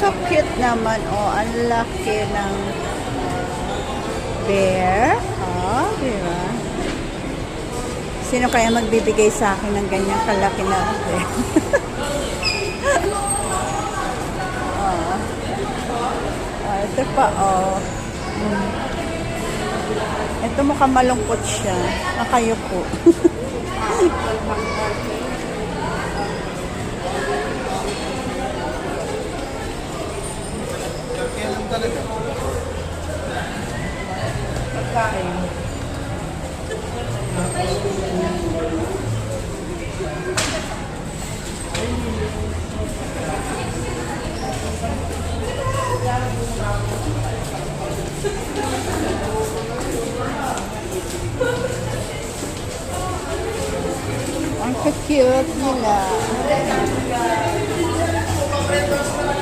so cute naman. Oh, ang laki ng bear. Oh, di? Sino kaya magbibigay sa akin ng ganyang kalaki na bear? oh. oh, ito pa, oh. Hmm. Ito mukhang malungkot siya. Nakayo talaga? Pagkain. Ang cute nila.